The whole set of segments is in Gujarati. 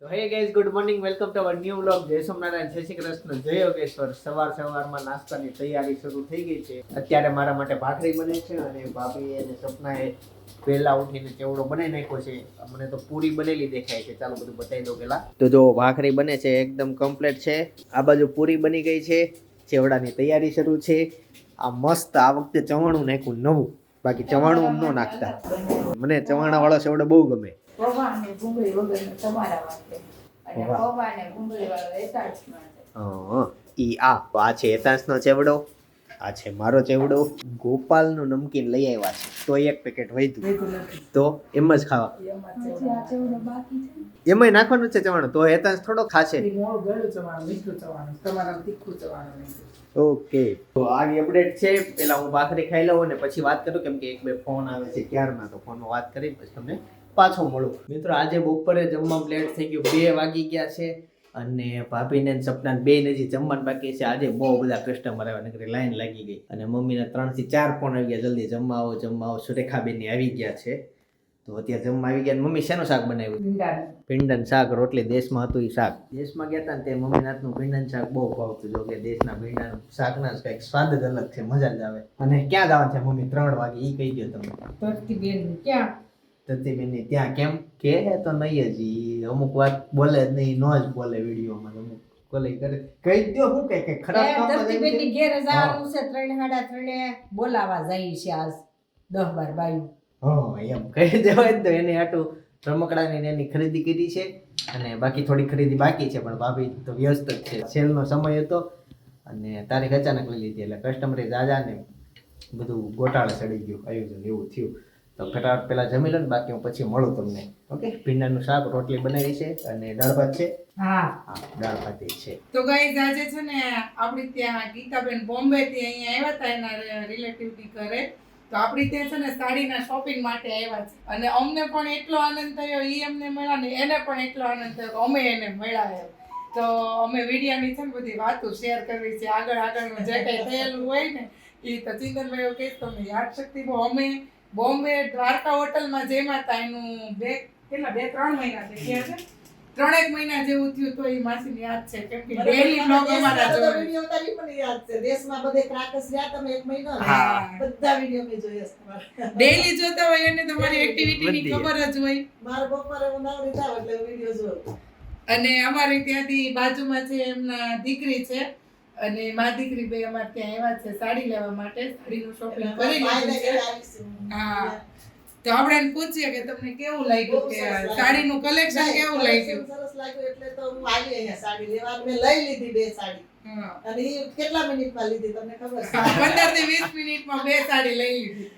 તો hey guys good morning welcome to our new vlog જય સોમનારાયણ, જય શ્રી કૃષ્ણ, જય યોગેશ્વર. સવાર સવારમાં નાસ્તાની તૈયારી શરૂ થઈ ગઈ છે. અત્યારે મારા માટે ભાખરી બને છે અને ભાભી અને સપનાએ પહેલા ઉઠીને ચેવડો બનાવી નાખ્યો છે. મને તો પૂરી બનેલી દેખાય છે. ચાલો બધું બતાવી દો પેલા. તો જો ભાખરી બને છે, એકદમ કમ્પ્લીટ છે. આ બાજુ પૂરી બની ગઈ છે. ચેવડાની તૈયારી શરૂ છે. આ મસ્ત આ વખતે ચવાણું નાખ્યું નવું. બાકી ચવાણું ન નાખતા. મને ચવાણા વાળો ચેવડો બહુ ગમે. પૌવા અને ડુંગળી વગરનું તમારા માટે. અને પૌવા. અને ડુંગળી વાળો એતાળસ માટે ઈ આ આ છે એતાંસનો ચેવડો? આ છે મારો ચેવડો? ગોપાલનું નમકીન લઈ આવ્યા છે. તો એક પેકેટ વધ્યું તો એમ જ ખાવા. હજી આ ચેવડો. બાકી છે? એમાંય નાખવાનું છે ચવાણું? તો એતાંશ થોડો ખાશે. ઓકે. તો આગી અપડેટ છે. પેલા હું ભાખરી ખાઈ લઉં અને પછી વાત કરું કેમ કે એક બે ફોન આવે છે ક્યારના તો ફોનમાં વાત કરી પછી તમને પાછો મળું. મિત્રો આજે બપોરે જમવા લેટ થઈ ગયું. બે વાગી ગયા છે અને ભાભીને સપના બે હજી જમવાનું બાકી છે. આજે બહુ બધા કસ્ટમર આવ્યા. નકરી લાઈન લાગી ગઈ. અને મમ્મીના ત્રણથી ચાર ફોન આવી ગયા. જલ્દી જમવા આવો જમવા આવો. સુરેખાબેન આવી ગયા છે. તો અત્યારે જમવા આવી ગયા. મમ્મી શેનું શાક બનાવ્યું? ભીંડન. શાક. રોટલી દેશમાં હતું એ શાક. દેશમાં ગયા હતા ને તે મમ્મી હાથનું ભીંડન શાક બહુ ભાવતું. જો કે દેશના ભીંડા શાકના કંઈક સ્વાદ જ અલગ છે. મજા જ આવે. અને ક્યાં જવાનું છે મમ્મી? ત્રણ વાગે. એ કહી દો તમે. ક્યાં? તતીબેનની ત્યાં કેમ? કે તો નહીં જ અમુક વાત બોલે જ નહીં નો જ બોલે વિડીયોમાં અમુક બોલે કરે. કહી દો શું કે કે ખરાબ કામ જઈને- ઘેરે જવાનું છે ત્રણ સાડા ત્રણે બોલાવા જાય છે આજ દસ બાર બાયું. હા એમ. કહી દેવાય તો એને આટું રમકડાની એની ખરીદી કરી છે. અને બાકી થોડી ખરીદી બાકી છે પણ ભાભી તો વ્યસ્ત જ છે. સેલનો સમય હતો અને તારીખ અચાનક લઈ લીધી એટલે કસ્ટમરે જાજા ને બધું ગોટાળે ચડી ગયું આયોજન એવું થયું. તો ફટાફટ પેલા જમી લો ને બાકી હું પછી મળું તમને. ઓકે? ભીંડાનું શાક રોટલી બનાવી છે અને દાળ ભાત છે? હા. દાળ ભાત છે. તો ગાઈઝ આજે છે ને આપણે ત્યાં ગીતાબેન બોમ્બે થી અહીંયા આવ્યા હતા એના રિલેટિવની ઘરે. તો આપણી ત્યાં છે ને સાડીના શોપિંગ માટે આવ્યા છે. અને અમને પણ એટલો આનંદ થયો એ અમને મળ્યા ને એને પણ એટલો આનંદ થયો અમે એને મળ્યા એમ. તો અમે વિડીયાની છે ને બધી વાતો શેર કરવી છે. આગળ આગળનું જે કંઈ થયેલું હોય ને એ તો ચિંતનભાઈ કહીશ તમને યાદ શક્તિ બહુ અમે બોમ્બે દ્વારકા હોટલમાં જેમાં હતા એનું બે કેટલા બે ત્રણ મહિના થઈ ગયા છે? ત્રણેક મહિના જેવું થયું તો એ માસીને યાદ છે કેમ કે ડેલી બ્લોગ અમારા જોવે. વીડિયો તારી પણ યાદ છે. દેશમાં બધે ક્રાકસ રહ્યા તમે એક મહિનો બધા વીડિયો મેં જોયા તમારા. ડેલી જોતા હોય એને તમારી એક્ટિવિટીની. ખબર જ હોય. મારા બપોરે હું નવરી થાવ એટલે વીડિયો જોઉં. અને અમારે ત્યાંથી બાજુમાં છે એમના દીકરી છે. અને મા દીકરી બે અમારે ત્યાં આવ્યા છે સાડી લેવા માટે સાડીનું શોપિંગ કરી લીધું. હા. તો આપણે એને પૂછીએ કે તમને કેવું લાગ્યું કે સાડીનું કલેક્શન કેવું લાગ્યું? સરસ લાગ્યું એટલે તો હું આવી અહીંયા સાડી લેવા. મેં લઈ લીધી બે સાડી. અને એ કેટલા મિનિટમાં લીધી તમને ખબર છે? પંદરથી વીસ મિનિટમાં બે સાડી લઈ લીધી.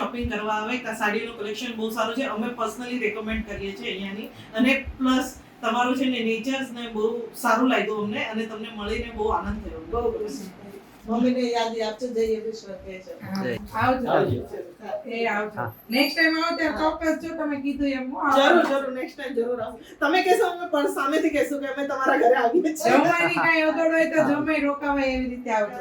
શોપિંગ કરવા આવે. સાડીનું કલેક્શન બહુ સારું છે. અમે પર્સનલી રેકમેન્ડ કરીએ છીએ અહીંયાની. અને પ્લસ તમારું છે ને નેચર્સ ને બહુ સારું લાગ્યું અમને અને તમને મળીને બહુ આનંદ થયો. બહુ ખુશ મમ્મીને યાદી આપજો જઈએ વિશ્વ કહે છે. આવજો. આવજો. એ આવજો. નેક્સ્ટ ટાઈમ આવો ત્યારે ચોક્કસ જો તમે કીધું એમ હું જરૂર. જરૂર નેક્સ્ટ ટાઈમ જરૂર આવો. તમે કહેશો અમે પણ સામેથી કહેશું કે અમે તમારા ઘરે આવીએ છીએ. જમવાની કાંઈ અગવડ હોય તો જમે રોકાવાય એવી રીતે આવજો.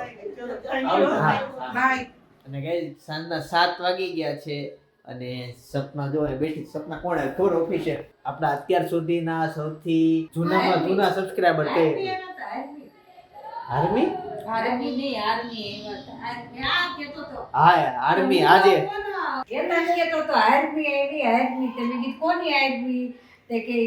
બાય અને ગઈ સાંજના સાત વાગી ગયા છે અને સપના જો બેઠી. સપના કોણ ખબર ઓફિસે આપણા અત્યાર સુધીના સૌથી જૂનામાં જૂના સબસ્ક્રાઇબર કઈ આર્મી. આર્મી નહીં આર્મી. હા આર્મી આજે એમ કેતો તો આર્મી એની આર્મી. તમે કીધું, કોની આર્મી? તે કે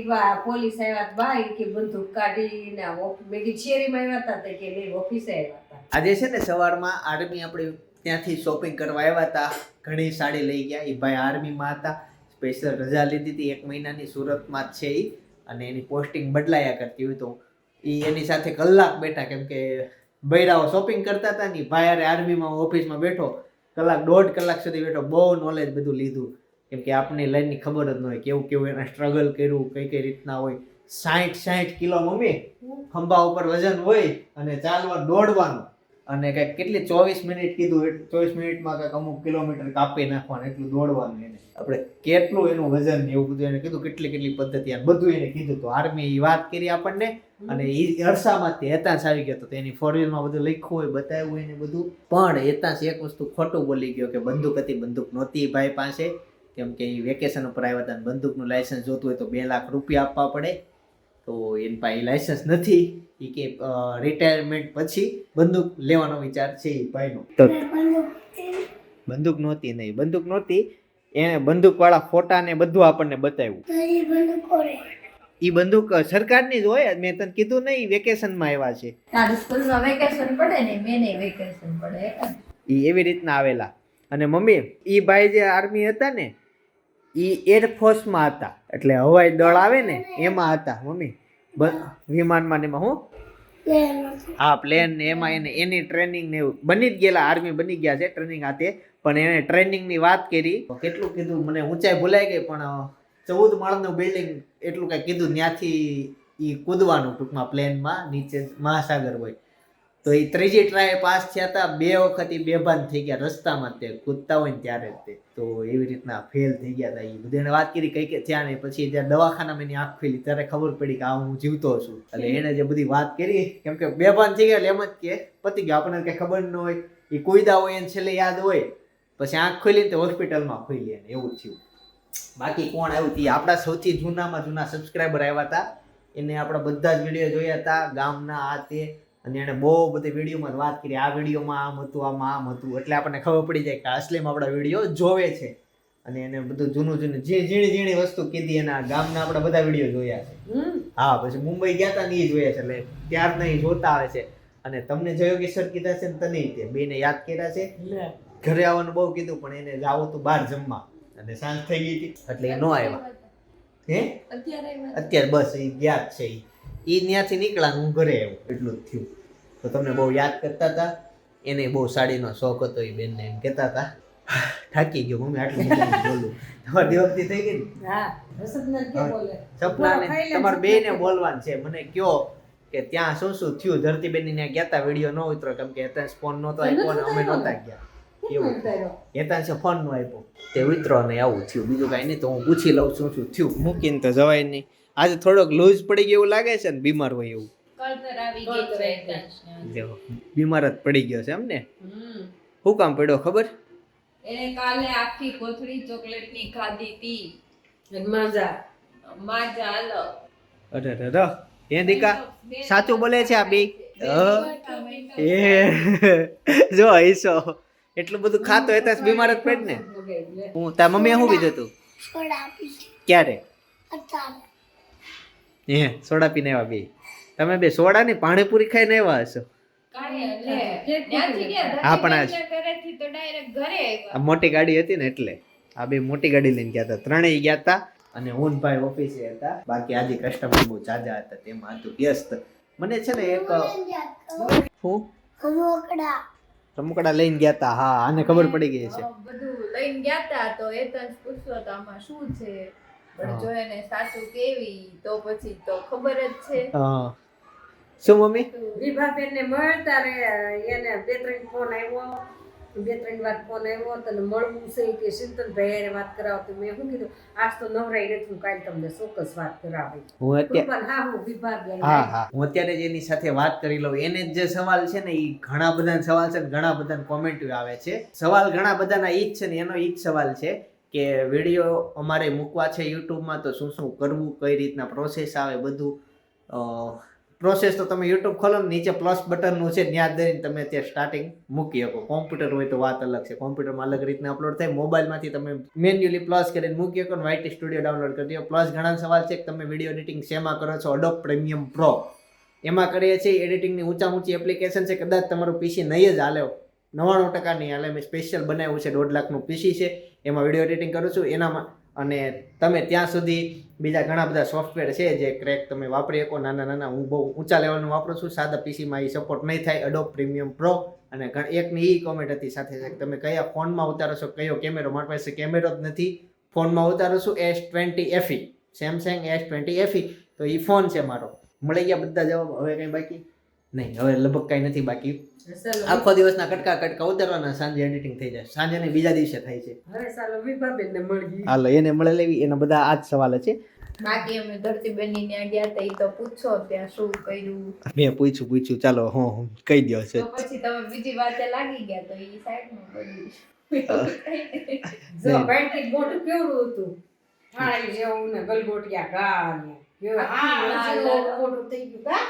પોલીસ આવ્યા ભાઈ કે બંદૂક કાઢીને મેં કીધું, શેરીમાં આવ્યા હતા તે કે નહીં ઓફિસે આવ્યા હતા આજે છે ને સવારમાં આર્મી આપણે ત્યાંથી શોપિંગ કરવા આવ્યા હતા ઘણી સાડી લઈ ગયા એ ભાઈ આર્મીમાં હતા સ્પેશિયલ રજા લીધી હતી એક મહિનાની સુરતમાં જ છે એ અને એની પોસ્ટિંગ બદલાયા કરતી હોય તો એ એની સાથે કલાક બેઠા કેમ કે બૈરાઓ શોપિંગ કરતા હતા ને ભાઈ અરે આર્મીમાં ઓફિસમાં બેઠો, કલાક દોઢ કલાક સુધી બેઠો, બહુ નોલેજ બધું લીધું. કેમ કે આપણને લાઈનની ખબર જ ન હોય કેવું કેવું એને સ્ટ્રગલ કર્યું, કઈ કઈ રીતના હોય. સાઠ સાઠ કિલો મમ્મી, ખંભા ઉપર વજન હોય અને ચાલવા દોડવાનું. અને કંઈક કેટલી ચોવીસ મિનિટ કીધું, ચોવીસ મિનિટમાં કંઈક અમુક કિલોમીટર કાપી નાખવાનું, એટલું દોડવાનું એને. આપણે કેટલું એનું વજન ને એવું બધું એને કીધું કેટલી કેટલી પદ્ધતિ અને બધું એને કીધું. તો આર્મી એ વાત કરી આપણને અને એ અરસામાંથી હેતાંશ આવી ગયો. તો તેની ફોરવીલમાં બધું લખ્યું હોય બતાવ્યું હોય ને બધું. પણ હેતાંશ એક વસ્તુ ખોટું બોલી ગયો કે બંદૂક હતી બંદૂક નહોતી એ ભાઈ પાસે. કેમ કે એ વેકેશન ઉપર આવ્યા હતા અને બંદૂકનું લાયસન્સ જોતું હોય તો બે લાખ રૂપિયા આપવા પડે. તો એની પાસે લાયસન્સ નથી. એ કે રિટાયરમેન્ટ પછી બંદૂક લેવાનો વિચાર છે એ ભાઈનો. બંદૂક નહોતી નહીં. બંદૂક નહોતી એને બંદૂકવાળા ફોટા ને બધું આપણને બતાવ્યું. એ બંદૂક સરકારની જ હોય મેં તને કીધું નહીં વેકેશનમાં આવ્યા છે. સ્કૂલમાં વેકેશન પડે ને મેને વેકેશન પડે એટલે. એ એવી રીતના આવેલા. અને મમ્મી એ ભાઈ જે આર્મી હતા ને એ એરફોર્સમાં હતા. એટલે હવાઈ દળ આવે ને એમાં હતા મમ્મી. વિમાનમાં ને એમાં હું? હા પ્લેન ને એમાં એને એની ટ્રેનિંગ ને એવું. બની જ ગયેલા આર્મી બની ગયા છે ટ્રેનિંગ હાથે. પણ એને ટ્રેનિંગની વાત કરી. કેટલું કીધું? મને ઊંચાઈ ભૂલાઈ ગઈ, પણ ચૌદ માળનું બિલ્ડિંગ એટલું કંઈ કીધું ત્યાંથી એ કૂદવાનું ટૂંકમાં પ્લેનમાં, નીચે મહાસાગર હોય. તો એ ત્રીજી ટ્રાય પાસ થયા હતા બે વખત એ બેભાન થઈ ગયા રસ્તામાં તે કૂદતા હોય ને ત્યારે તે. તો એવી રીતના ફેલ થઈ ગયા હતા એ બધી એને વાત કરી કઈ કે થયા નહીં પછી જ્યારે દવાખાનામાં એની આંખ ખુલી. ત્યારે ખબર પડી કે આ હું જીવતો છું. એટલે એને જે બધી વાત કરી, કેમ કે બેભાન થઈ ગયા એટલે એમ જ કે, પતી ગયો. આપણને કઈ ખબર ન હોય. એ કુયદા હોય એને છેલ્લે યાદ હોય. પછી આંખ ખોલી તો હોસ્પિટલમાં ખુલી એને એવું થયું. બાકી કોણ આવ્યું? તી આપણા સૌથી જૂનામાં જૂના સબસ્ક્રાઈબર આવ્યા હતા. એને આપણા બધા જ વીડિયો જોયા હતા ગામના આ તે. અને એણે બહુ બધી વિડીયોમાં વાત કરી. આ વિડીયોમાં આમ હતું આમાં આમ હતું. એટલે આપણને ખબર પડી જાય કે અસલીમાં આપણા વીડિયો જોવે છે. અને એને બધું જૂનું જૂનું જે ઝીણી ઝીણી વસ્તુ કીધી એના ગામના આપણે બધા વીડિયો જોયા છે. હા પછી મુંબઈ ગયા હતા ને એ જોયા છે. એટલે ત્યારના એ જોતા આવે છે. અને તમને જયોગી સર કીધા છે ને તને તે? બેને યાદ કર્યા છે? ઘરે આવવાનું બહુ કીધું પણ એને જાવું તો બહાર જમવા. અને સાંજ થઈ ગઈ હતી. એટલે એ ન આવ્યા. હે? અત્યારે અત્યારે બસ એ ગયા જ છે. એ ઈ ત્યાંથી નીકળ્યા હું ઘરે આવ્યો એટલું જ થયું. તો તમને બહુ યાદ કરતા હતા. એને બહુ સાડીનો શોખ હતો એ બેનને એમ કહેતા હતા. થાકી ગયો મમ્મી આટલું બોલું. તમારી દિવસથી થઈ ગઈ ને? હા રસદના સપનાને તમારે બે બેને બોલવાનું છે. મને કયો કે ત્યાં શું શું થયું? ધરતીબેન ને ગયા હતા વીડિયો ન ઉતરો કેમ કે અત્યારે ફોન નહોતો આપ્યો અને અમે નહોતા ગયા. એવું હેતાંશે ફોન નો આપ્યો. તે ઉતરો ને આવું થયું. બીજું કાંઈ નહીં તો હું પૂછી લઉં છું શું થયું. મૂકીને તો જવાય નહીં. આજે થોડોક લૂઝ પડી ગયું એવું લાગે છે ને બીમાર હોય એવું. છે બીમાર જ પડી ગયો છે એમ ને? શું કામ પડ્યો ખબર? એને કાલે આખી કોથળી ચોકલેટની ખાધી હતી માજા? માજા આલો અરે રે રે એ દીકા? સાચું બોલે છે આ બી? એ. જો હૈસો એટલું બધું ખાતો હેતાંશ બીમાર જ પડ ને. હું તાર મમ્મીએ શું કીધું તું? ક્યારે? હે સોડા પીને આવ્યા બે. તમે બે સોડા ની પાણીપુરી ખાઈને આવ્યા હશો? હા, પણ તો આ મોટી ગાડી હતી ને એટલે. આ બે મોટી ગાડી લઈને ગયા હતા. ત્રણેય ગયા હતા અને હું ભાઈ ઓફિસે હતા. બાકી આજે કસ્ટમર બહુ જાજા હતા તેમાં હતું વ્યસ્ત. મને છે ને એક હું રમકડા લઈને ગયા હતા હા આને ખબર પડી ગઈ છે. બધું લઈને ગયા તા તો એ તો પૂછતો તો આમાં શું છે? પણ જો એને સાચું કેવી તો પછી તો ખબર જ છે. હા. શું મમ્મી? વિભાબેન ને મળતા રે એને બે ત્રણ ફોન આવ્યો બે ત્રણ વાર ફોન આવ્યો તને મળવું છે કે શીતલભાઈ હારે વાત કરાવો તો મેં શું કીધું આજ તો નવરાઈ નથી હું કાલે તમને ચોક્કસ વાત કરાવી. હું અત્યારે હા હું વિભાગ હા હા. હું અત્યારે જેની સાથે વાત કરી લઉં. એને જે સવાલ છે ને એ ઘણા બધા સવાલ છે ને ઘણા બધા કોમેન્ટ આવે છે. સવાલ ઘણા બધાના ઈ જ છે ને એનો ઈ જ સવાલ છે કે વીડિયો અમારે મૂકવા છે યુટ્યુબમાં તો શું શું કરવું કઈ રીતના પ્રોસેસ આવે બધું પ્રોસેસ તો તમે યુટ્યુબ ખોલો ને નીચે પ્લસ બટનનું છે, ત્યાં દઈને તમે ત્યાં સ્ટાર્ટિંગ મૂકી શકો. કોમ્પ્યુટર હોય તો વાત અલગ છે. કોમ્પ્યુટરમાં અલગ રીતના અપલોડ થાય. મોબાઈલમાંથી તમે મેન્યુઅલી પ્લસ કરીને મૂકી શકો ને વાઇટ સ્ટુડિયો ડાઉનલોડ કરી દો. પ્લસ ઘણા સવાલ છે કે તમે વીડિયો એડિટિંગ શેમાં કરો છો? અડોપ પ્રીમિયમ પ્રો એમાં કરીએ છીએ એડિટિંગની ઊંચા ઊંચી એપ્લિકેશન છે. કદાચ તમારું પીસી નહીં જ હાલે નવ્વાણું ટકા નહીં હાલે. મેં સ્પેશિયલ બનાવ્યું છે. દોઢ લાખનું પીસી છે. એમાં વીડિયો એડિટિંગ કરું છું. એનામાં અને તમે ત્યાં સુધી બીજા ઘણા બધા સોફ્ટવેર છે જે ક્રેક તમે વાપરી શકો. નાના નાના હું બહુ ઊંચા લેવલનું વાપરું છું. સાદા પીસીમાં એ સપોર્ટ નહીં થાય. અડોપ પ્રીમિયમ પ્રો અને એકની એ કોમેન્ટ હતી સાથે સાથે. તમે કયા ફોનમાં ઉતારો છો? કયો કેમેરો મારી પાસે કેમેરો જ નથી. ફોનમાં ઉતારો છું S twenty F E Samsung S twenty F E તો એ ફોન છે મારો. મળી ગયા બધા જવાબ. હવે કંઈ બાકી? નહીં હવે લગભગ કાંઈ નથી બાકી. આખો દિવસના કટકા કટકા ઉતારવાના સાંજે એડિટિંગ થઈ જાય. સાંજે ને બીજા દિવસે થાય છે. હાલો એને મળે લેવી એના બધા આ જ સવાલ છે. બાકી અમે ધરતીબેનની ત્યાં ગયા તા ઈ તો પૂછો ત્યાં શું કર્યું. મેં પૂછ્યું પૂછ્યું ચાલો હું કહી દો છે. પછી તમે બીજી વાતે લાગી ગયા તો ઈ સાઈડમાં પડ્યું જો પેન્ટિંગ મોટું કેવડું હતું? થાળી જેવું ને ગલગોટિયા ઘા ને. કેવું હા, આટલું લાલ, લાલ. મોટું થઈ ગયું.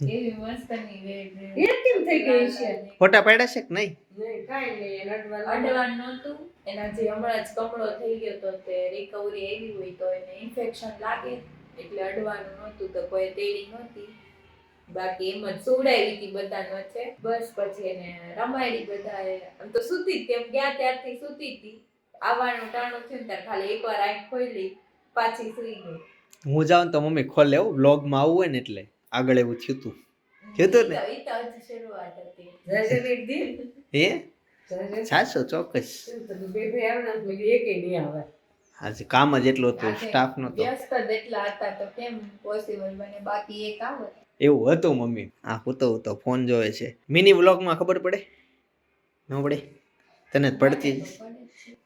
એવી મસ્તની વેડ એ કેમ થઈ ગઈ છે? ફોટા પાડ્યા છે કે નહીં? નહીં કાંઈ નહીં એને અડવાનું અડવાનું નહોતું. એના જે હમણાં જ કમળો થઈ ગયો તો તે રિકવરી એવી હોય તો એને ઇન્ફેક્શન લાગે. એટલે અડવાનું નહોતું તો કોઈ તેડી નહોતી. બાકી એમ જ સુવડાવી હતી બધા છે બસ પછી એને રમાડી બધાએ. આમ તો સૂતી જ તેમ ગયા ત્યારથી સૂતી હતી. આવવાનું ટાણું થયું ને ત્યારે ખાલી એકવાર આંખ ખોલી પાછી સુઈ ગઈ. હું જાઉં તો મમ્મી ખોલે એવું વ્લોગમાં આવવું હોય ને એટલે. આગળ એવું થયું તું. થયું હતું ને? હતી. હે? સાચો ચોક્કસ. આજે કામ જ એટલું હતું સ્ટાફ નો એટલા હતા તો કેમ પોસિબલ બને? બાકી એક આવત એવું હતું મમ્મી. આ હું તો ફોન જોવે છે. મિની વ્લોગમાં ખબર પડે? ન પડે? તને જ પડતી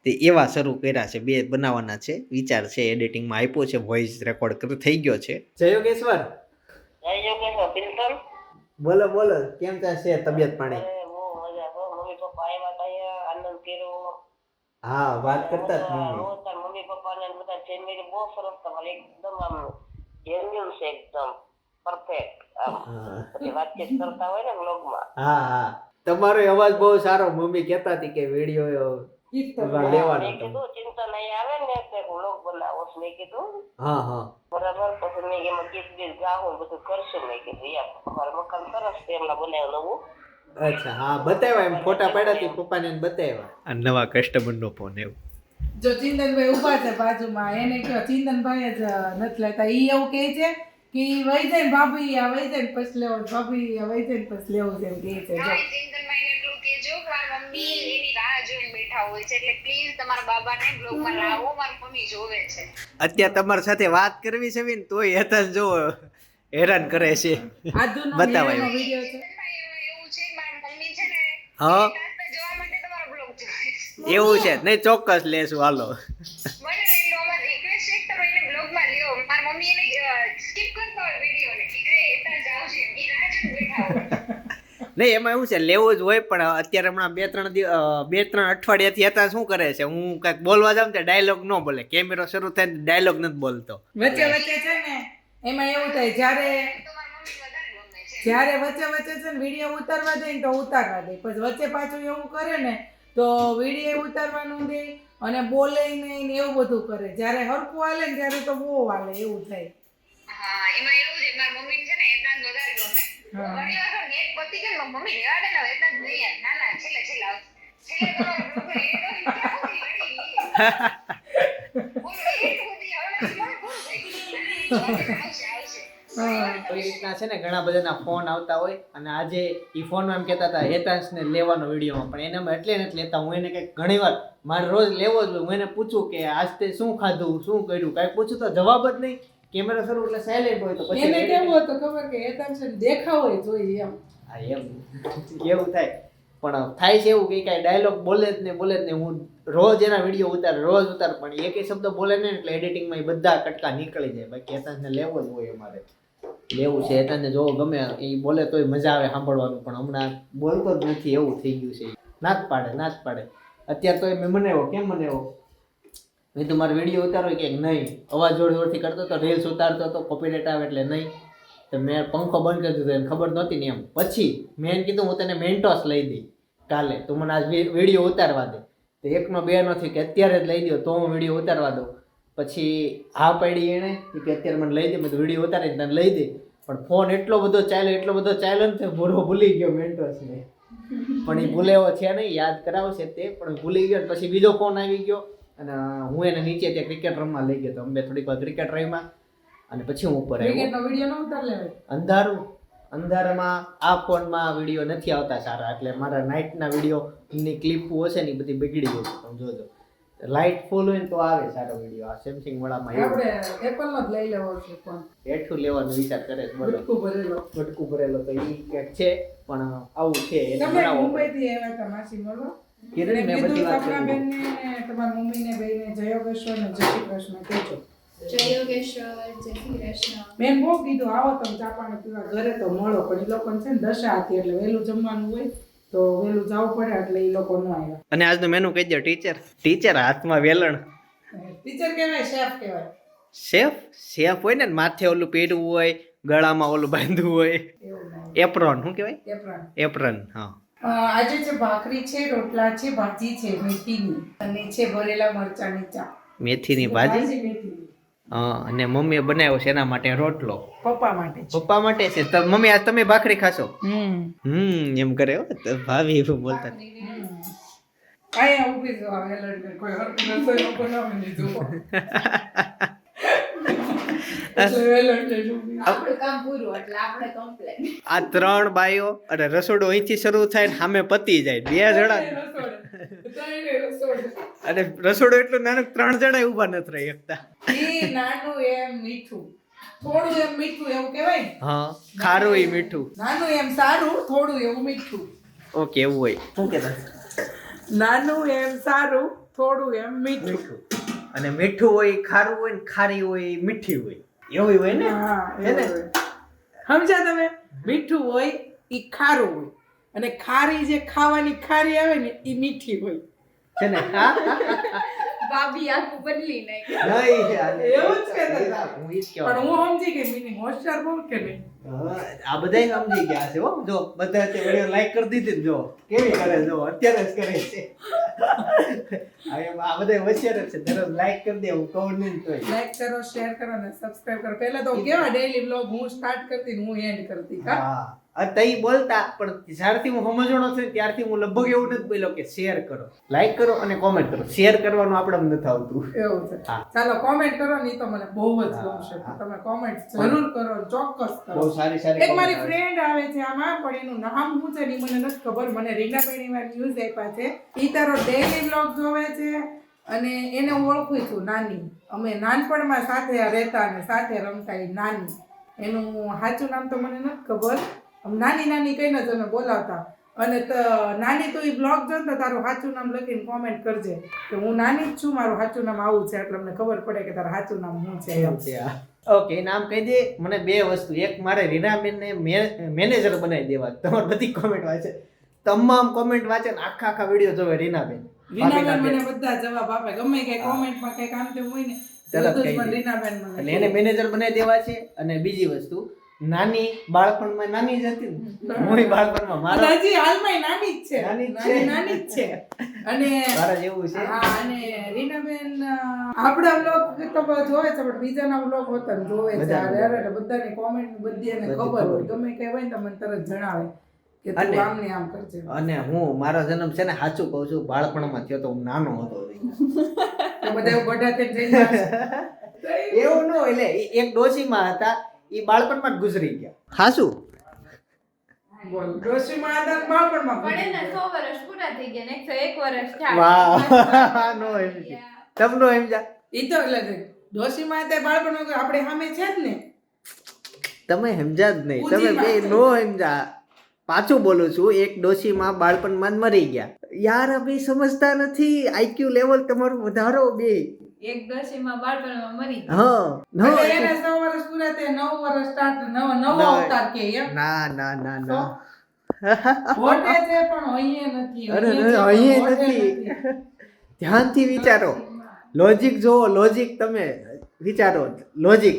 તે એવા શરૂ કર્યા છે બે બનાવવાના છે. વિચાર છે એડિટિંગમાં આપ્યો છે વોઇસ રેકોર્ડ થઈ ગયો છે. જય યોગેશ્વર બોલો બોલો કેમ છે તબિયત પાણી? હા વાત કરતા મમ્મી. પપ્પા ને બધા ફેમિલી બહુ સરસ તમારે એકદમ આમ છે એકદમ. પરફેક્ટ વાતચીત કરતા હોય ને વ્લોગમાં હા હા. તમારો અવાજ બહુ સારો. મમ્મી કહેતા હતી કે વીડિયો લેવાનો કીધું ચિંતા નહીં આવે ને તે વ્લોગ બનાવો મેં કીધું. હા હા. બરાબર પછી મેં એમાં ગીત ગીત ગાવું બધું કરશું મેં કીધું. મકાન સરસ છે એમના અચ્છા હા બતાવ્યા એમ ફોટા પાડ્યા હતી પપ્પાને બતાવ્યા. આ નવા કસ્ટમરનો ફોન એવું. જો ચિંતનભાઈ ઊભા છે બાજુમાં એને કહો ચિંતનભાઈ જ નથી લેતા. ઈ એવું કહે છે કે ઈ વહી જાય ને ભાભી આ વહી જાય ને પછી લેવો ભાભી આ વહી જાય ને પછી લેવું છે. એમ કહે છે મારા મમ્મી એની રાહ જોઈને બેઠા હોય છે એટલે પ્લીઝ તમારા બાબાને બ્લોગમાં લાવો મારી મમ્મી જોવે છે. અત્યારે તમારી સાથે વાત કરવી છે ને તોય હતા જો હેરાન કરે છે. બતાવાય. છે. એવું છે મારી મમ્મી છે ને હા. જોવા માટે તમારો બ્લોગ જોવે એવું છે નહીં ચોક્કસ લેશું હાલો. મને ને એટલું અમારે રિક્વેસ્ટ એક કરો એને બ્લોગમાં લ્યો. મારી મમ્મી એને સ્કીપ કરતો હોય વિડીયોને કે જાવ છે એ રાહ જોઈને બેઠા હોય. નહીં એમાં એવું છે લેવો જ હોય પણ અત્યારે હમણાં બે ત્રણ બે ત્રણ અઠવાડિયાથી હતા શું કરે છે? હું કાંઈક બોલવા જાઉં તો ડાયલોગ ન બોલે. કેમેરો શરૂ થાય ડાયલોગ નથી બોલતો. વચ્ચે વચ્ચે છે ને એમાં એવું થાય જ્યારે જ્યારે વચ્ચે વચ્ચે છે ને વીડિયો ઉતારવા દે ને તો ઉતારવા દે. પછી વચ્ચે પાછું એવું કરે ને તો વીડિયો ઉતારવાનું દે અને બોલે નહીં ને એવું બધું કરે. જ્યારે હરકું હાલે ને ત્યારે તો બહુ હાલે એવું થાય. હા એમાં એવું છે મારી મમ્મી છે ને એટલા જ વધારે ગમે હા. ઘણી વાર નેટ પતી જાય મમ્મી રેવા દે ને જ નહીં છેલ્લે છેલ્લે આવશે. છેલ્લે તો એ રીતના છે ને ઘણા બધાના ફોન આવતા હોય અને આજે એ ફોનમાં એમ કહેતા હતા હેતાંશને લેવાનો વિડીયોમાં. પણ એને એટલે નથી લેતા હું એને કંઈક ઘણી વાર મારે રોજ લેવો જ હોય હું એને પૂછું કે આજ તે શું ખાધું? શું કર્યું? કાંઈ પૂછું તો જવાબ જ નહીં. કેમેરા શરૂ એટલે સાયલેન્ટ હોય તો પછી એને કેવું હતું ખબર કે એટેન્શન દેખાવ હોય જોઈએ એમ. હા એમ. એવું થાય. પણ થાય છે એવું કે કાંઈ ડાયલોગ બોલે જ નહીં બોલે જ નહીં હું રોજ એના વીડિયો ઉતાર રોજ ઉતાર પણ એક શબ્દ બોલે ને એટલે એડિટિંગમાં એ બધા કટકા નીકળી જાય. બાકી હેતાંશને લેવો જ હોય અમારે. લેવું છે હેતાંશને જોવો ગમે એ બોલે તોય મજા આવે સાંભળવાનું પણ હમણાં બોલતો જ નથી એવું થઈ ગયું છે. ના જ પાડે ના જ પાડે. અત્યારે તો એ મેં મનાવ્યો કેમ મને મેં તો તમારો વીડિયો ઉતારો કે નહીં. અવાજ જોર જોરથી કરતો તો રીલ્સ ઉતારતો તો કોપીરાઇટ આવે એટલે નહીં. તો મેં પંખો બંધ કરી દીધો, એને ખબર નહોતી ને એમ. પછી મેં કીધું, હું તને મેન્ટોસ લઈ દઈ કાલે. તું મને આજ વીડિયો ઉતારવા દે. તો એકનો બે નથી કે અત્યારે જ લઈ દો તો હું વીડિયો ઉતારવા દઉં. પછી હા પાડી એણે કે, અત્યારે મને લઈ દે. મેં વીડિયો ઉતારી તને લઈ દે. પણ ફોન એટલો બધો ચાલ્યો, એટલો બધો ચાલ્યો ને ભૂરો ભૂલી ગયો મેન્ટોસને પણ એ ભૂલેવો છે નહીં, યાદ કરાવશે તે, પણ ભૂલી ગયો પછી બીજો ફોન આવી ગયો. અને હું એને નીચે ત્યાં ક્રિકેટ રમવા લઈ ગયો તો અમે થોડીક વાર ક્રિકેટ રમ્યા અને પછી હું ઉપર આવ્યો. ન અંધારું. અંધારામાં આ ફોનમાં વીડિયો નથી આવતા સારા એટલે મારા નાઇટના વિડીયોની ક્લિપો હશે ને એ બધી બગડી ગઈ છે. તમે જોજો. લાઇટ ફૂલ હોય ને તો આવે સારો વીડિયો. આ સેમસંગ વાળામાં આપણે એપલનો જ લઈ લેવો છે ફોન. હેઠું લેવાનો વિચાર કરે છે બટકું ભરેલો. બટકું ભરેલો તો એ છે પણ આવું છે પડે. મુંબઈથી આવ્યા હતા માસી મળવા? કીધું મેં બધી વાત તમારા કરી બેનને તમારા મમ્મીને બેને જય યોગેશ્વર ને જય શ્રી કૃષ્ણ કહેજો. જય યોગેશ્વર જય શ્રી કૃષ્ણ. બેન બહુ કીધું આવો તમે ચા પાણી પીવા ઘરે તો મળો. પણ એ લોકોને છે ને દશા હતી એટલે વહેલું જમવાનું હોય તો વહેલું જવું પડે એટલે એ લોકો ન આવ્યા. અને આજનું મેનુ કહી દો ટીચર ટીચર હાથમાં વેલણ. ટીચર કહેવાય શેફ કહેવાય. શેફ શેફ હોય ને માથે ઓલું પહેરવું હોય ગળામાં ઓલું બાંધવું હોય. એપ્રોન શું કહેવાય? એપ્રોન એપ્રોન હા. આજે છે ભાખરી છે રોટલા છે ભાજી છે મેથીની અને છે ભરેલા મરચાની ચા મેથીની ભાજી? મેથીની. હા અને મમ્મીએ બનાવ્યો છે એના માટે રોટલો. પપ્પા માટે પપ્પા માટે છે. તો મમ્મી આ તમે ભાખરી ખાશો? હમ. હમ એમ કરે હો તો ભાભી એવું બોલતા. અહીંયા ઊભી જો આવે કોઈ હરકત રસોઈ બનાવી નહીં જુઓ. એટલે વેલણ ને ઊભી. આપણું કામ પૂરું એટલે આપણે કમ્પ્લેન આ ત્રણ બાઈઓ અને રસોડું અહીંથી શરૂ થાય ને સામે પતી જાય બે જણા. અને રસોડું. એટલું નાનું ત્રણ જણા ઊભા નથી રહી શકતા. ઈ નાનું એમ મીઠું. થોડું એમ મીઠું એવું કહેવાય હા ખારું એ મીઠું. નાનું એમ સારું થોડું એવું મીઠું. ઓકે એવું હોય. શું કહેતા નાનું એમ સારું થોડું એમ મીઠું. અને મીઠું હોય ખારું હોય ને ખારી હોય મીઠી હોય. એવું હોય ને. સમજ્યા તમે? મીઠું હોય એ ખારું હોય. અને ખારી જે ખાવાની ખારી આવે ને એ મીઠી હોય. છે ને ભાભી આખું બદલી નહીં એવું જ કહેતા હું ઈ જ કહેવા પણ હું સમજી ગઈ મીની હોશિયાર બહુ કે નહીં? આ બધા સમજી ગયા છે હો. જો બધા તે વિડિયો લાઈક કરી દીધી જો. કેવી કરે જો અત્યારે જ કરે છે. આ બધા હોશિયાર છે. દરરોજ લાઈક કરી દે હું કહું નહીં તો લાઈક કરો શેર કરો ને સબસ્ક્રાઇબ કરો. પહેલા તો કેવા ડેઈલી બ્લોગ હું સ્ટાર્ટ કરતી ને હું એન્ડ કરતી હા. તઈ બોલતા પણ જ્યારથી હું સમજણો છું ત્યારથી હું લગભગ એવું નથી બોલ્યો કે શેર કરો. લાઈક કરો અને કોમેન્ટ કરો. શેર કરવાનું આપણે નથી આવતું. એવું છે. ચાલો કોમેન્ટ કરો ને તો મને બહુ જ ગમશે. તમે કોમેન્ટ જરૂર કરો ચોક્કસ કરો. બહુ સારી સારી એક મારી ફ્રેન્ડ આવે છે આમાં પણ એનું નામ શું છે ની મને નથી ખબર. મને રીના રીનાબેન વાર ન્યૂઝ આપ્યા છે. ઈ તારો ડેલી બ્લોગ જોવે છે અને એને હું ઓળખું છું નાની. અમે નાનપણમાં સાથે રહેતા અને સાથે રમતા એ નાની. એનું સાચું નામ તો મને નથી ખબર. નાની નાની કહીને તમે બોલાવતા. અને નાની તો એ બ્લોગ જો ને તારું સાચું નામ લખીને કોમેન્ટ કરજે કે હું નાની જ છું મારું સાચું નામ આવું છે. એટલે અમને ખબર પડે કે તારું સાચું નામ શું છે એમ. છે ઓકે નામ કહી દે મને બે વસ્તુ. એક મારે રીનાબેનને મેનેજર બનાવી દેવા. તમારી બધી કોમેન્ટ વાંચે. તમામ કોમેન્ટ વાંચે ને આખા આખા વીડિયો જોવે રીનાબેન. રીનાબેન મને બધા જવાબ આપે. ગમે કઈ કોમેન્ટમાં કઈ કામ તેમ હોય ને તરત. રીનાબેન મને એને મેનેજર બનાવી દેવા છે. અને બીજી વસ્તુ નાની બાળપણમાં નાની જ હતી હું બાળપણમાં મારા હજી હાલમાં નાની જ છે. નાની છે. નાની જ છે. અને મારા જેવું છે. હા અને રીનાબેન આપણા વ્લોગ તો જોવે છે પણ બીજાના વ્લોગ હોતા જોવે છે. અરે અરે બધાની કોમેન્ટ બધી એને ખબર હોય. ગમે કઈ હોય ને તમને તરત જણાવે કે અને- હું મારો જન્મ છે ને સાચું કહું છું બાળપણમાં થયો તો હું નાનો હતો. તો બધા એવું ન એટલે એક ડોશીમાં હતા એ બાળપણમાં જ ગુજરી ગયા. હાસું? તમે સમજા જ નહીં. તમે બે નો સમજા પાછું બોલું છું એક ડોશીમાં બાળપણમાં જ મરી ગયા. યાર અમે સમજતા નથી. આઈક્યુ લેવલ તમારું વધારો બે. એક દશીમાં બાળપણમાં મરી હા એને સો વર્ષ પૂરા થયા. નવ વર્ષ સ્ટાર્ટ નવો નવો ના. અવતાર કે ના ના ના ના. હોટે છે પણ અહીંયા નથી. અરે. ધ્યાનથી વિચારો. લોજિક જુઓ લોજિક તમે વિચારો. લોજિક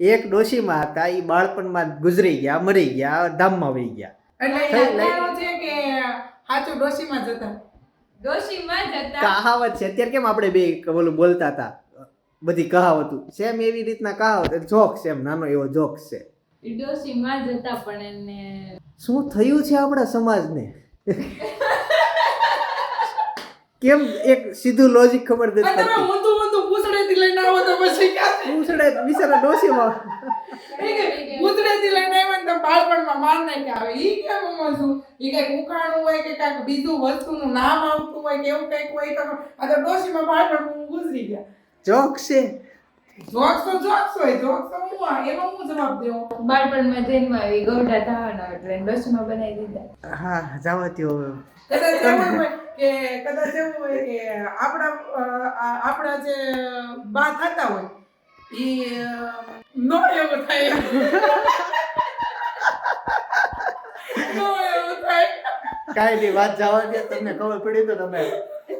એક ડોશીમાં હતા એ બાળપણમાં ગુજરી ગયા મરી ગયા ધામમાં વહી ગયા. એટલે થઈ એ લઈ. કહેવાનું છે કે સાચું ડોશીમાં જતા. ડોશીમાં જ કહાવત છે. અત્યારે કેમ આપણે બે ઓલું બોલતા હતા? બધી કહાવતું. સેમ એવી રીતના કહાવત. જોક્સ એમ. નાનો એવો જોક છે. ડોશીમાં જ પણ એને શું થયું છે આપણા સમાજને? કેમ એક સીધું લોજિક ખબર નથી તમે પડતી ઊંધું ઊંધું પૂછડેથી લઈને આવો તો પછી ક્યાંથી? પૂછડે બિચારા ડોશીમાં ઈ લઈને આવ્યા ને બાળપણમાં માર નાખ્યા. આવે ઈ કેમ એમાં ઈ કંઈક ઉખાણું હોય કે કાંઈક બીજું વસ્તુનું નામ આવતું હોય કે એવું કંઈક હોય તો આ તો ડોશીમાં બાળપણમાં ગુજરી ગયા. જોક્સ છે. જોક્સ તો જોક્સ હોય જોક્સ તો હું આ હું જવાબ દેવો બાળપણમાં જન્મ આવી ગૌડા થવાનો એટલે ડોશીમાં બનાવી દીધા. હા જવા હવે કે કદાચ એવું હોય કે આપણા આપણા જે બા થતા હોય એ નો એવું થાય. નો એવું થાય. કાંઈ વાત જવા દે, તમને ખબર પડી તો તમે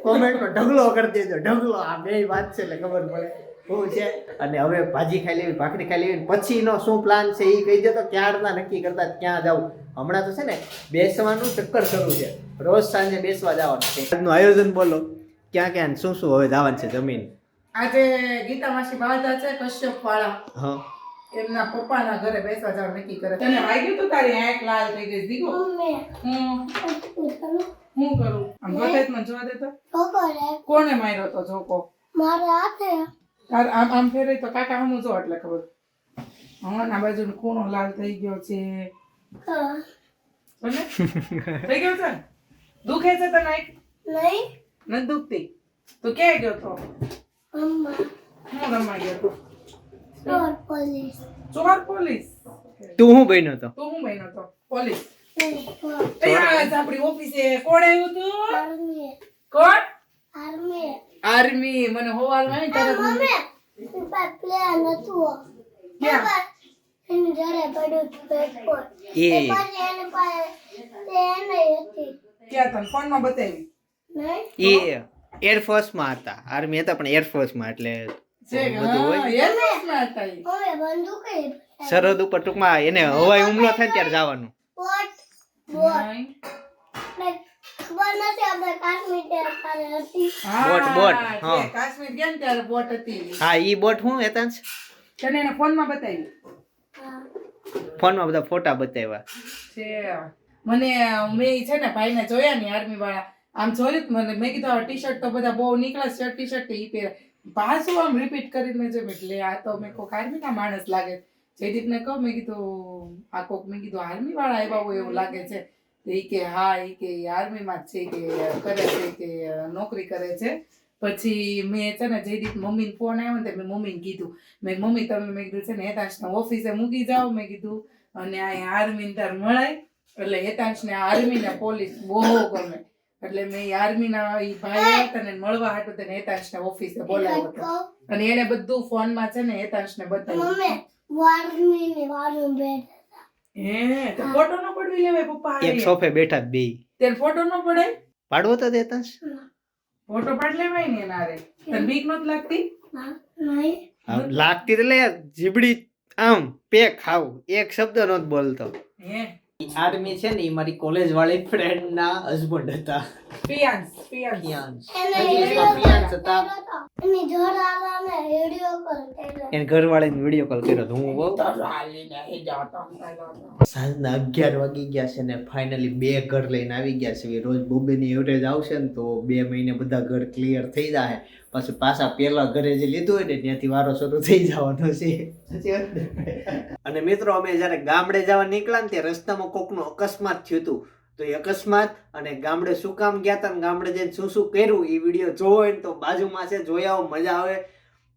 કોમેન્ટમાં ઢગલો કરી દેજો. ઢગલો, આ બે વાત છે એટલે ખબર પડે. શું છે? અને હવે ભાજી ખાઈ લેવી ભાખરી ખાઈ લેવી પછીનો શું પ્લાન છે એ કહી દે તો ક્યારના નક્કી કરતા ક્યાં જવું હમણાં તો છે ને બેસવાનું ચક્કર શરૂ છે. રોજ સાંજે બેસવા જવાનું છે. આજનું આયોજન બોલો. ક્યાં ક્યાં શું શું હવે જવાનું છે જમીન? આજે ગીતા માસી બાળતા છે કશ્યપ વાળા. હા. એમના પપ્પાના ઘરે બેસવા જવાનું નક્કી કરે. તને વાગ્યું તો તારી આંખ લાલ થઈ ગઈ દીકો હું હું કરું? આમ ગોતે જોવા દેતો? કોને માર્યો તો જોકો તાર આમ આમ ફેરે તો કાકા હમું જો એટલે ખબર. હમણાં આ બાજુ ખૂણો લાલ થઈ ગયો છે. થઈ ગયો છે? દુખે છે તને નહીં. નથી દુખતી? તો ક્યાં ગયો તો? હું રમવા ગયો તો? ચોર પોલીસ. તું હું બન્યો તો? તું હું બન્યો તો? પોલીસ. આપણી ઓફિસે. કોણ આવ્યું તું? કોણ? આર્મી મને હોવાલમાં તરત મને- ક્યાં? એ. ક્યાં તને ફોનમાં બતાવી એ એરફોર્સમાં હતા. આર્મી હતા પણ એટલે Force માં હતા ઈ. સરહદ ઉપર ટૂંકમાં એને હવાઈ હુમલો થાય ત્યારે જવાનું. નહીં. હતી. બોટ, બોટ, હા. કાશ્મીર ગયા ને ત્યારે બોટ હતી હા ઈ બોટ હું હેતાંશ તને એને ફોનમાં બતાવી ફોનમાં બધા ફોટા બતાવ્યા. છે મને મેં છે ને ભાઈને જોયા ને આર્મી વાળા આમ જોયું મને મેં કીધું ટી શર્ટ તો બધા બહુ નીકળે શર્ટ ટી શર્ટ ઈ પહેરે. પાછું આમ રિપીટ કરીને જેમ એટલે આ તો મેં કોક આર્મી ના માણસ લાગે. જયદીપને કહું મેં કીધું આ કોક મેં કીધું આર્મી વાળા આવ્યા હોય એવું લાગે છે. તો કે હા ઈ કે આર્મીમાં જ છે કે કરે છે કે નોકરી કરે છે. પછી મેં છે ને જયદીપ મમ્મીને ફોન આવ્યો ને મેં મમ્મીને કીધું મેં મમ્મી તમે મેં કીધું છે ને હેતાંશને ઓફિસે મૂકી જાઓ. મેં કીધું અને અહીંયા આર્મી તાર મળાય એટલે હેતાંશને આર્મી ને પોલીસ બહુ ગમે. એટલે મેં આર્મીના એ ભાઈ હતા ને મળવા હતો તેને હેતાંશને ઓફિસે બોલાવ્યો હતો. અને એને બધું ફોનમાં છે ને હેતાંશને બતાવ્યું. હે તો ફોટો ન પડવી લેવાય પપ્પા એક સોફે બેઠા બે. તેને ફોટો ન પડે? પાડવો તો દેતા ફોટો પાડ લેવાય ને નારે તને બીક નહોતી લાગતી? નહીં. લાગતી એટલે જીબડી આમ પે ખાવ એક શબ્દ નહોતો બોલતો. હે. આર્મી છે ને એ મારી કોલેજ વાળી ફ્રેન્ડ ના હસબન્ડ હતા. પિયાન્સ પિયાન્સ પિયાન્સ હતા. એને ઘરવાળાને વીડિયો કોલ કર્યો તો હું બહુ સાંજના અગિયાર વાગી ગયા છે ને ફાઇનલી બે ઘર લઈને આવી ગયા છે. રોજ બોમ્બેની એવરેજ આવશે ને તો બે મહિને બધા ઘર ક્લિયર થઈ જાય પછી પાછા પેલા ઘરે જે લીધું હોય ને ત્યાંથી વારો શરૂ થઈ જવાનો છે. ને? અને મિત્રો અમે જ્યારે ગામડે જવા નીકળ્યા ને ત્યાં રસ્તામાં કોકનું અકસ્માત થયું હતું. તો એ અકસ્માત અને ગામડે શું કામ ગયા હતા ગામડે જઈને શું શું કર્યું એ વીડિયો જોવો હોય તો બાજુમાં છે, જોઈ આવો, મજા આવે.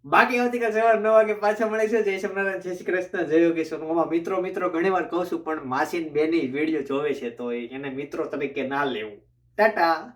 બાકી આવતીકાલ સવાર નવ વાગે પાછા મળે છે. જય સમનારાયણ જય શ્રી કૃષ્ણ, જય યોગેશ સોનવામાં મિત્રો મિત્રો ઘણી વાર કહું છું, પણ માસીન બેની વીડિયો જોવે છે, તો એને મિત્રો તરીકે ના લેવું. ટાટા.